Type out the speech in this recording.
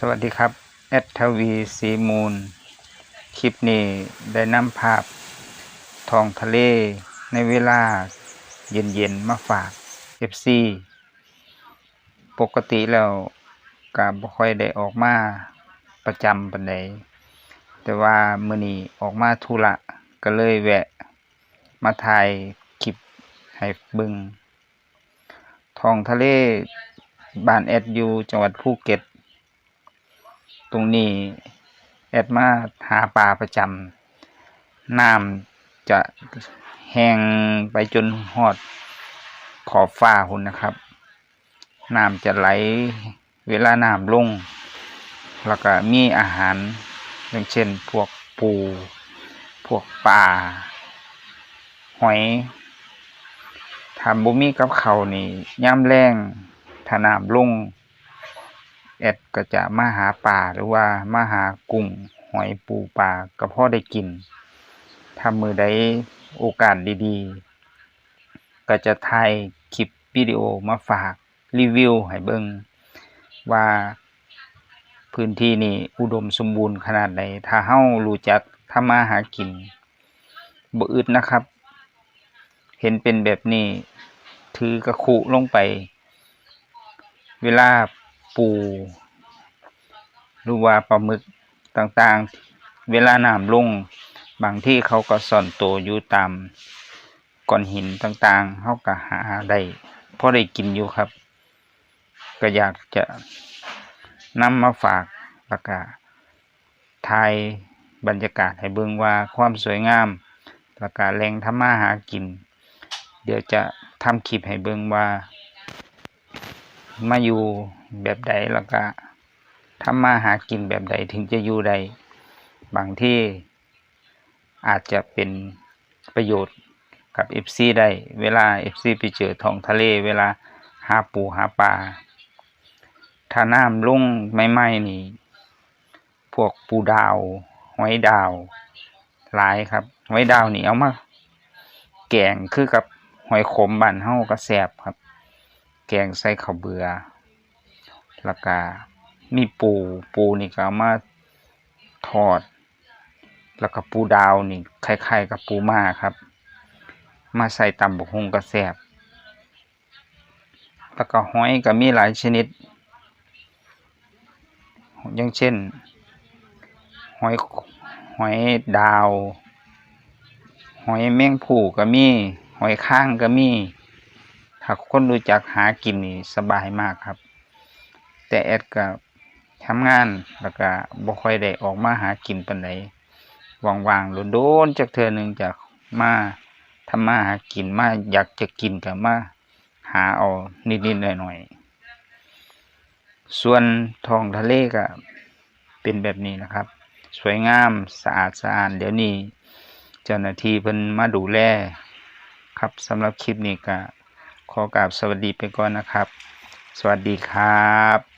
สวัสดีครับแอดทวีสีมูล คลิปนี้ได้นำภาพทองทะเลในเวลาเย็นๆมาฝาก FC ปกติแล้วก็บ่ค่อยได้ออกมาประจำปานใดแต่ว่ามื้อนี้ออกมาธุระก็เลยแวะ มาถ่ายคลิปให้บิ่งทองทะเลบ้านแอดอยู่จังหวัดภูเก็ต ตรงนี้แอดมาหาปลาประจำน้ำจะแห้งไปจนหอดขอบฟ้าหุ่นนะครับน้ำจะไหลเวลาน้ำลง แล้วก็มีอาหาร อย่างเช่น พวกปู พวกปลาหอยถ้าบ่มีกับเขานี่ย่ำแรงถ้าน้ำลง แอดก็จะมาหาปลาหรือว่ามาหากุ้งหอยปูปลาก็พอได้กินถ้ามือใดโอกาสดีๆ ก็จะถ่ายคลิปวิดีโอมาฝากรีวิวให้เบิ่งว่าพื้นที่นี่อุดมสมบูรณ์ขนาดใดถ้าเฮารู้จักทำมาหากินบ่อึดนะครับ เห็นเป็นแบบนี้ ถือกระคุลงไป เวลา ปูหรือว่าปลาหมึกต่างๆ เวลาน้ำลง บางที่เขาก็ซ่อนตัวอยู่ตามก้อนหินต่างๆเขาก็หาได้พอได้กินอยู่ครับ ก็อยากจะนำมาฝากแล้วก็ถ่ายบรรยากาศให้เบิ่งว่าความสวยงามแล้วก็แหล่งทำมาหากิน เดี๋ยวจะทำคลิปให้เบิ่งว่า มาอยู่แบบใดแล้วก็ทำมาหากินแบบใดถึงจะอยู่ได้บางที่อาจจะเป็นประโยชน์กับ FC ได้ เวลา FC ไปเจอท้องทะเล เวลาหาปูหาปลาถ้าน้ำลุ่งใหม่นี่ พวกปูดาวหอยดาวหลายครับหอยดาวนี่เอามา แกงคือกับหอยขมบ้านเฮาก็แซ่บครับ แกงใส่ข้าวเบือแล้วก็มีปูปูนี่ก็เอามาทอด แล้วก็ปูดาวนี่คล้ายๆกับปูมาครับ มาใส่ตำบักหุ่งก็แซ่บแล้วก็หอยก็มีหลายชนิด อย่างเช่น หอยหอยดาว หอยแมงผู่ก็มี หอยข้างก็มี ถ้าคนรู้จักหากินนี่สบายมากครับ แต่แอดก็ทำงานแล้วก็บ่ค่อยได้ออกมาหากินปานใดว่างๆโดนๆจักเทื่อหนึ่งจะมาทำมาหากินมาอยากจะกินก็มาหาเอานิดๆหน่อยๆส่วนทองทะเลก็เป็นแบบนี้นะครับ สวยงามสะอาดสะอาดเดี๋ยวนี้เจ้าหน้าที่เพิ่นมาดูแลครับสำหรับคลิปนี้ก็ ขอกราบสวัสดีไปก่อนนะครับ สวัสดีครับ